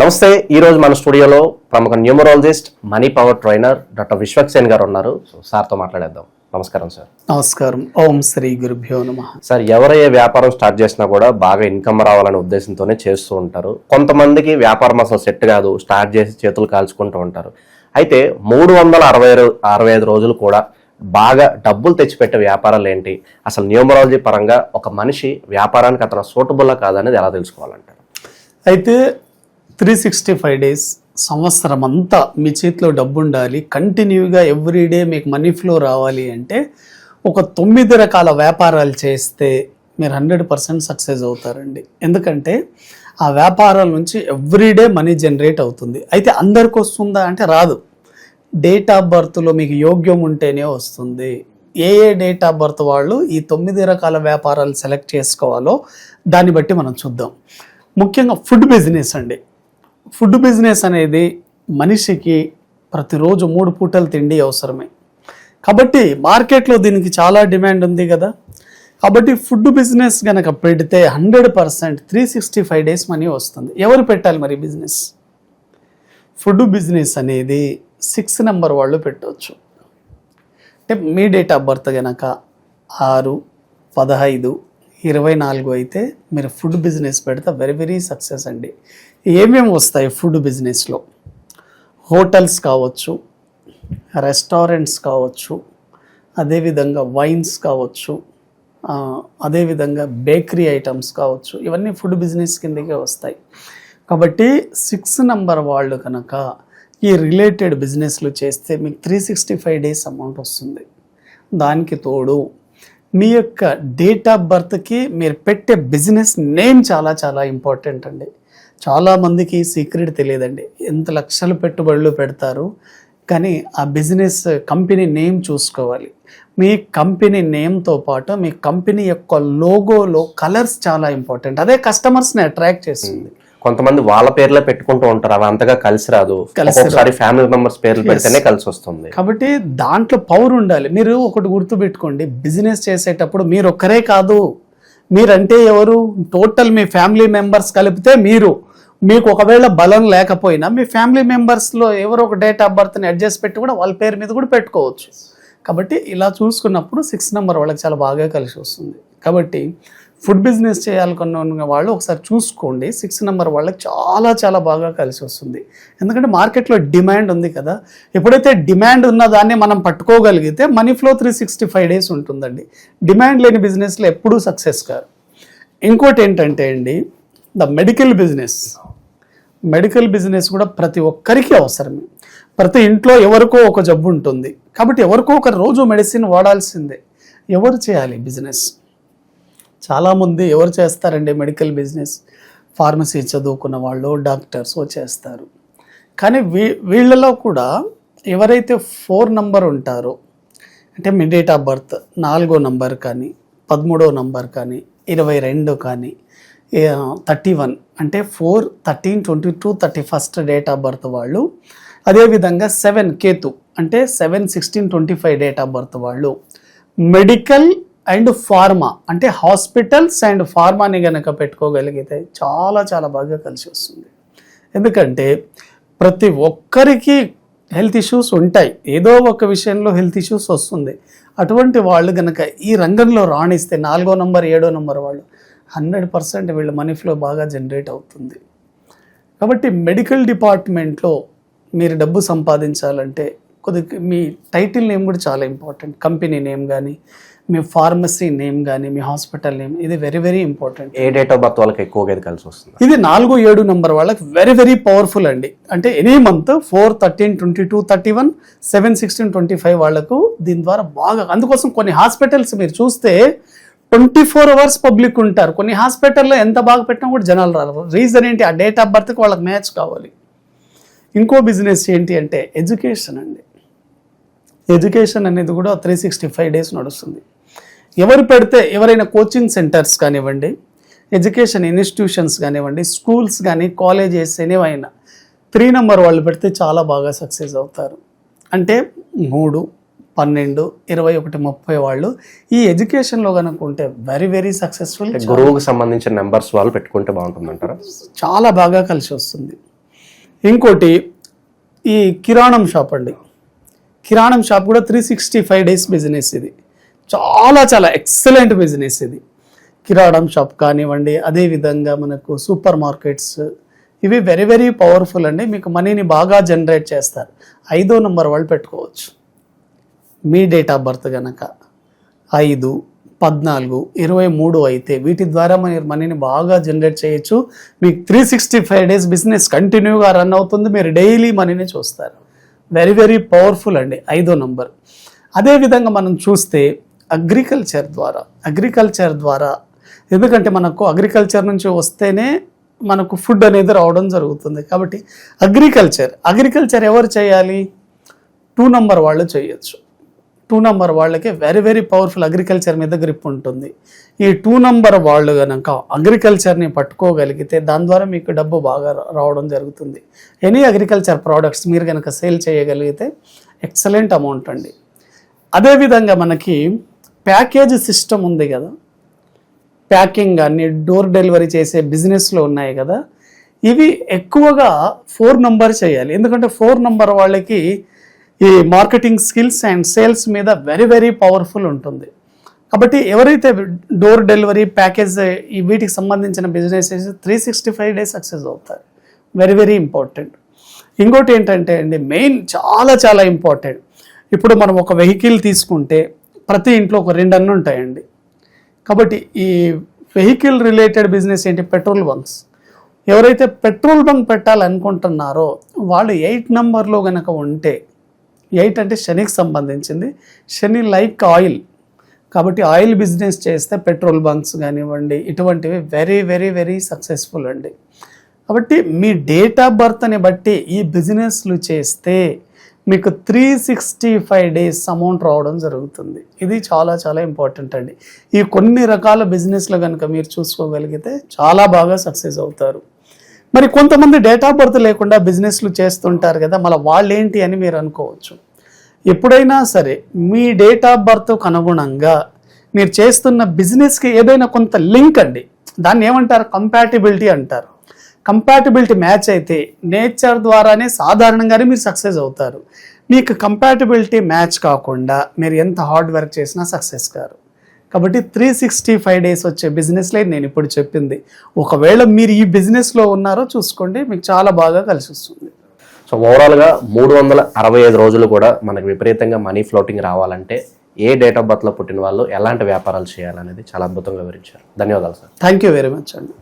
నమస్తే ఈ రోజు మన స్టూడియోలో ప్రముఖ numerologist money power trainer doctor Vishwaksen గారు ఉన్నారు. సో సార్తో మాట్లాడేద్దాం. నమస్కారం సార్. నమస్కారం. ఓం శ్రీ గురుభ్యో నమ. సార్ ఎవరయ్యే వ్యాపారం స్టార్ట్ చేసినా కూడా బాగా ఇన్కమ్ రావాలనే ఉద్దేశంతోనే చేస్తూ ఉంటారు. కొంతమందికి వ్యాపారం అసలు సెట్ కాదు స్టార్ట్ చేసి చేతులు కాల్చుకుంటూ ఉంటారు. అయితే మూడు వందల అరవై అరవై ఐదు రోజులు కూడా బాగా డబ్బులు తెచ్చిపెట్టే వ్యాపారాలు ఏంటి? అసలు న్యూమరాలజీ పరంగా ఒక మనిషి వ్యాపారానికి అతను సూటబుల్లా కాదనేది ఎలా తెలుసుకోవాలంటారు? అయితే త్రీ సిక్స్టీ ఫైవ్ డేస్ సంవత్సరం అంతా మీ చేతిలో డబ్బు ఉండాలి కంటిన్యూగా ఎవ్రీడే మీకు మనీ ఫ్లో రావాలి అంటే ఒక తొమ్మిది రకాల వ్యాపారాలు చేస్తే మీరు హండ్రెడ్ పర్సెంట్ సక్సెస్ అవుతారండి. ఎందుకంటే ఆ వ్యాపారాల నుంచి ఎవ్రీడే మనీ జనరేట్ అవుతుంది. అయితే అందరికి వస్తుందా అంటే రాదు. డేట్ ఆఫ్ బర్త్లో మీకు యోగ్యం ఉంటేనే వస్తుంది. ఏ ఏ డేట్ ఆఫ్ బర్త్ వాళ్ళు ఈ తొమ్మిది రకాల వ్యాపారాలు సెలెక్ట్ చేసుకోవాలో దాన్ని బట్టి మనం చూద్దాం. ముఖ్యంగా ఫుడ్ బిజినెస్ అండి. ఫుడ్ బిజినెస్ అనేది మనిషికి ప్రతిరోజు మూడు పూటలు తిండి అవసరమే. కాబట్టి మార్కెట్లో దీనికి చాలా డిమాండ్ ఉంది కదా. కాబట్టి ఫుడ్ బిజినెస్ కనుక పెడితే hundred percent three sixty five days money వస్తుంది. ఎవరు పెట్టాలి మరి బిజినెస్? ఫుడ్ బిజినెస్ అనేది సిక్స్ నెంబర్ వాళ్ళు పెట్టవచ్చు. అంటే మీ డేట్ ఆఫ్ బర్త్ కనుక ఆరు పదహైదు ఇరవై నాలుగు అయితే మీరు ఫుడ్ బిజినెస్ పెడితే వెరీ వెరీ సక్సెస్ అండి. ఏమేమి వస్తాయి ఫుడ్ బిజినెస్లో? హోటల్స్ కావచ్చు రెస్టారెంట్స్ కావచ్చు అదేవిధంగా వైన్స్ కావచ్చు అదేవిధంగా బేకరీ ఐటమ్స్ కావచ్చు ఇవన్నీ ఫుడ్ బిజినెస్ కిందకే వస్తాయి. కాబట్టి సిక్స్ నంబర్ వాళ్ళు కనుక ఈ రిలేటెడ్ బిజినెస్లు చేస్తే మీకు three sixty five days amount వస్తుంది. దానికి తోడు మీ యొక్క డేట్ ఆఫ్ బర్త్కి మీరు పెట్టే బిజినెస్ నేమ్ చాలా చాలా ఇంపార్టెంట్ అండి. చాలామందికి సీక్రెట్ తెలియదండి. ఎంత లక్షల పెట్టుబడులు పెడతారు కానీ ఆ బిజినెస్ కంపెనీ నేమ్ చూసుకోవాలి. మీ కంపెనీ నేమ్తో పాటు మీ కంపెనీ యొక్క లోగోలో కలర్స్ చాలా ఇంపార్టెంట్ అదే కస్టమర్స్ని అట్రాక్ట్ చేస్తుంది. కొంతమంది వాళ్ళ పేర్లే పెట్టుకుంటూ ఉంటారు అవి అంతగా కలిసి రాదు. ఫ్యామిలీ మెంబర్స్ పేర్లు పెడితేనే కలిసి వస్తుంది. కాబట్టి దాంట్లో పవర్ ఉండాలి. మీరు ఒకటి గుర్తుపెట్టుకోండి. బిజినెస్ చేసేటప్పుడు మీరు ఒక్కరే కాదు. మీరంటే ఎవరు? టోటల్ మీ ఫ్యామిలీ మెంబర్స్ కలిపితే మీరు. మీకు ఒకవేళ బలం లేకపోయినా మీ ఫ్యామిలీ మెంబర్స్లో ఎవరో ఒక డేట్ ఆఫ్ బర్త్ని అడ్జస్ట్ పెట్టి కూడా వాళ్ళ పేరు మీద కూడా పెట్టుకోవచ్చు. కాబట్టి ఇలా చూసుకున్నప్పుడు సిక్స్ నెంబర్ వాళ్ళకి చాలా బాగా కలిసి వస్తుంది. కాబట్టి ఫుడ్ బిజినెస్ చేయాలనుకున్న వాళ్ళు ఒకసారి చూసుకోండి. సిక్స్ నెంబర్ వాళ్ళకి చాలా చాలా బాగా కలిసి వస్తుంది. ఎందుకంటే మార్కెట్లో డిమాండ్ ఉంది కదా. ఎప్పుడైతే డిమాండ్ ఉన్న దాన్ని మనం పట్టుకోగలిగితే money flow three sixty five days ఉంటుందండి. డిమాండ్ లేని బిజినెస్లో ఎప్పుడూ సక్సెస్ కాదు ఇంకోటి ఏంటంటే అండి the medical business. Medical business కూడా ప్రతి ఒక్కరికి అవసరమే. ప్రతి ఇంట్లో ఎవరికో ఒక జబ్బు ఉంటుంది. కాబట్టి ఎవరికో ఒక రోజు మెడిసిన్ వాడాల్సిందే. ఎవరు చేయాలి బిజినెస్? చాలామంది ఎవరు చేస్తారండి మెడికల్ బిజినెస్? ఫార్మసీ చదువుకున్న వాళ్ళు డాక్టర్స్ చేస్తారు. కానీ వీ వీళ్ళలో కూడా ఎవరైతే ఫోర్ నంబర్ ఉంటారో అంటే మీ డేట్ ఆఫ్ బర్త్ నాలుగో నంబర్ కానీ పదమూడో నంబర్ కానీ ఇరవై రెండు కానీ థర్టీ వన్ అంటే four thirteen twenty two thirty first date of birth వాళ్ళు అదేవిధంగా సెవెన్ కేతు అంటే seven sixteen twenty five date of birth వాళ్ళు. మెడికల్ అండ్ ఫార్మా అంటే హాస్పిటల్స్ అండ్ ఫార్మాని కనుక పెట్టుకోగలిగితే చాలా చాలా బాగా కలిసి వస్తుంది. ఎందుకంటే ప్రతి ఒక్కరికి హెల్త్ ఇష్యూస్ ఉంటాయి. ఏదో ఒక విషయంలో హెల్త్ ఇష్యూస్ వస్తుంది. అటువంటి వాళ్ళు కనుక ఈ రంగంలో రాణిస్తే నాలుగో నంబర్ ఏడో నంబర్ వాళ్ళు హండ్రెడ్ పర్సెంట్ వీళ్ళ మనీ ఫ్లో బాగా జనరేట్ అవుతుంది. కాబట్టి మెడికల్ డిపార్ట్మెంట్లో మీరు డబ్బు సంపాదించాలంటే కొద్దిగా మీ టైటిల్ నేమ్ కూడా చాలా ఇంపార్టెంట్. కంపెనీ నేమ్ కానీ మీ ఫార్మసీ నేమ్ కానీ మీ హాస్పిటల్ నేమ్ ఇది వెరీ వెరీ ఇంపార్టెంట్ ఏ డేట్ ఆఫ్ బర్త్ వాళ్ళకి ఎక్కువగా ఇది కలిసి వస్తుంది? ఇది నాలుగు ఏడు నంబర్ వాళ్ళకి వెరీ వెరీ పవర్ఫుల్ అండి. అంటే any month four thirteen twenty two thirty one seven sixteen twenty five వాళ్ళకు దీని ద్వారా బాగా అందుకోసం కొన్ని హాస్పిటల్స్ మీరు చూస్తే ట్వంటీ ఫోర్ అవర్స్ పబ్లిక్ ఉంటారు. కొన్ని హాస్పిటల్లో ఎంత బాగా పెట్టినా కూడా జనాలు రారు. రీజన్ ఏంటి? ఆ డేట్ ఆఫ్ బర్త్కి వాళ్ళకి మ్యాచ్ కావాలి. ఇంకో బిజినెస్ ఏంటి అంటే ఎడ్యుకేషన్ అండి. ఎడ్యుకేషన్ అనేది కూడా త్రీ సిక్స్టీ ఫైవ్ డేస్ నడుస్తుంది. ఎవరు పెడితే ఎవరైనా కోచింగ్ సెంటర్స్ కానివ్వండి ఎడ్యుకేషన్ ఇన్స్టిట్యూషన్స్ కానివ్వండి స్కూల్స్ కానీ కాలేజెస్ ఏవైనా త్రీ నెంబర్ వాళ్ళు పెడితే చాలా బాగా సక్సెస్ అవుతారు. అంటే మూడు పన్నెండు ఇరవై ఒకటి ముప్పై వాళ్ళు ఈ ఎడ్యుకేషన్లో కనుక ఉంటే వెరీ వెరీ సక్సెస్ఫుల్ గురువుకు సంబంధించిన నెంబర్స్ వాళ్ళు పెట్టుకుంటే బాగుంటుందంటారా? చాలా బాగా కలిసి వస్తుంది. ఇంకోటి ఈ కిరాణం షాప్ అండి. కిరాణం షాప్ కూడా three sixty five days business ఇది. చాలా చాలా ఎక్సలెంట్ బిజినెస్ ఇది. కిరాణం షాప్ కానివ్వండి అదేవిధంగా మనకు సూపర్ మార్కెట్స్ ఇవి వెరీ వెరీ పవర్ఫుల్ అండి. మీకు మనీని బాగా జనరేట్ చేస్తారు. ఐదో నెంబర్ వాళ్ళు పెట్టుకోవచ్చు. మీ డేట్ ఆఫ్ బర్త్ కనుక ఐదు పద్నాలుగు ఇరవై మూడు అయితే వీటి ద్వారా మీరు మనీని బాగా జనరేట్ చేయొచ్చు. మీకు three sixty five days business కంటిన్యూగా రన్ అవుతుంది. మీరు డైలీ మనీని చూస్తారు. వెరీ వెరీ పవర్ఫుల్ అండి. ఐదో నంబర్ అదేవిధంగా మనం చూస్తే అగ్రికల్చర్ ద్వారా అగ్రికల్చర్ ద్వారా. ఎందుకంటే మనకు అగ్రికల్చర్ నుంచి వస్తేనే మనకు ఫుడ్ అనేది రావడం జరుగుతుంది. కాబట్టి అగ్రికల్చర్ అగ్రికల్చర్ ఎవరు చేయాలి? టూ నంబర్ వాళ్ళు చేయొచ్చు. టూ నంబర్ వాళ్ళకే వెరీ వెరీ పవర్ఫుల్ అగ్రికల్చర్ మీద గ్రిప్ ఉంటుంది. ఈ టూ నంబర్ వాళ్ళు కనుక అగ్రికల్చర్ని పట్టుకోగలిగితే దాని ద్వారా మీకు డబ్బు బాగా రావడం జరుగుతుంది. ఎనీ అగ్రికల్చర్ ప్రోడక్ట్స్ మీరు కనుక సేల్ చేయగలిగితే ఎక్సలెంట్ అమౌంట్ అండి. అదేవిధంగా మనకి ప్యాకేజ్ సిస్టమ్ ఉంది కదా. ప్యాకింగ్ కానీ డోర్ డెలివరీ చేసే బిజినెస్లో ఉన్నాయి కదా. ఇవి ఎక్కువగా ఫోర్ నంబర్ చేయాలి. ఎందుకంటే ఫోర్ నంబర్ వాళ్ళకి ఈ మార్కెటింగ్ స్కిల్స్ అండ్ సేల్స్ మీద వెరీ వెరీ పవర్ఫుల్ ఉంటుంది. కాబట్టి ఎవరైతే డోర్ డెలివరీ ప్యాకేజ్ ఈ వీటికి సంబంధించిన business three sixty five days success అవుతారు. Very very important. ఇంకోటి ఏంటంటే అండి మెయిన్ చాలా చాలా ఇంపార్టెంట్. ఇప్పుడు మనం ఒక వెహికల్ తీసుకుంటే ప్రతి ఇంట్లో ఒక రెండు అన్నీ ఉంటాయండి. కాబట్టి ఈ వెహికల్ రిలేటెడ్ బిజినెస్ ఏంటి? Petrol bunks. ఎవరైతే పెట్రోల్ బంక్ పెట్టాలనుకుంటున్నారో వాళ్ళు ఎయిట్ నెంబర్లో కనుక ఉంటే ఎయిట్ అంటే శనికి సంబంధించింది. Shani like oil. కాబట్టి ఆయిల్ బిజినెస్ చేస్తే పెట్రోల్ బంక్స్ కానివ్వండి ఇటువంటివి వెరీ వెరీ వెరీ సక్సెస్ఫుల్ అండి. కాబట్టి మీ డేట్ ఆఫ్ బర్త్ని బట్టి ఈ బిజినెస్లు చేస్తే మీకు three sixty five days amount రావడం జరుగుతుంది. ఇది చాలా చాలా ఇంపార్టెంట్ అండి. ఈ కొన్ని రకాల బిజినెస్లు కనుక మీరు చూసుకోగలిగితే చాలా బాగా సక్సెస్ అవుతారు. మరి కొంతమంది డేట్ ఆఫ్ బర్త్ లేకుండా బిజినెస్లు చేస్తుంటారు కదా మళ్ళీ వాళ్ళు ఏంటి అని మీరు అనుకోవచ్చు. ఎప్పుడైనా సరే మీ డేట్ ఆఫ్ బర్త్కు అనుగుణంగా మీరు చేస్తున్న బిజినెస్కి ఏదైనా కొంత లింక్ అండి. దాన్ని ఏమంటారు? కంపాటిబిలిటీ అంటారు. కంపాటిబిలిటీ మ్యాచ్ అయితే నేచర్ ద్వారానే సాధారణంగానే మీరు సక్సెస్ అవుతారు. మీకు కంపాటిబిలిటీ మ్యాచ్ కాకుండా మీరు ఎంత హార్డ్ వర్క్ చేసినా సక్సెస్ కారు. కాబట్టి త్రీ సిక్స్టీ ఫైవ్ డేస్ వచ్చే బిజినెస్లే నేను ఇప్పుడు చెప్పింది. ఒకవేళ మీరు ఈ బిజినెస్లో ఉన్నారో చూసుకోండి మీకు చాలా బాగా కలిసి వస్తుంది. సో ఓవరాల్గా మూడు వందల అరవై ఐదు రోజులు కూడా మనకు విపరీతంగా మనీ ఫ్లోటింగ్ రావాలంటే ఏ డేట్ ఆఫ్ బర్త్లో పుట్టిన వాళ్ళు ఎలాంటి వ్యాపారాలు చేయాలనేది చాలా అద్భుతంగా వివరించారు. ధన్యవాదాలు sir thank you very much అండి.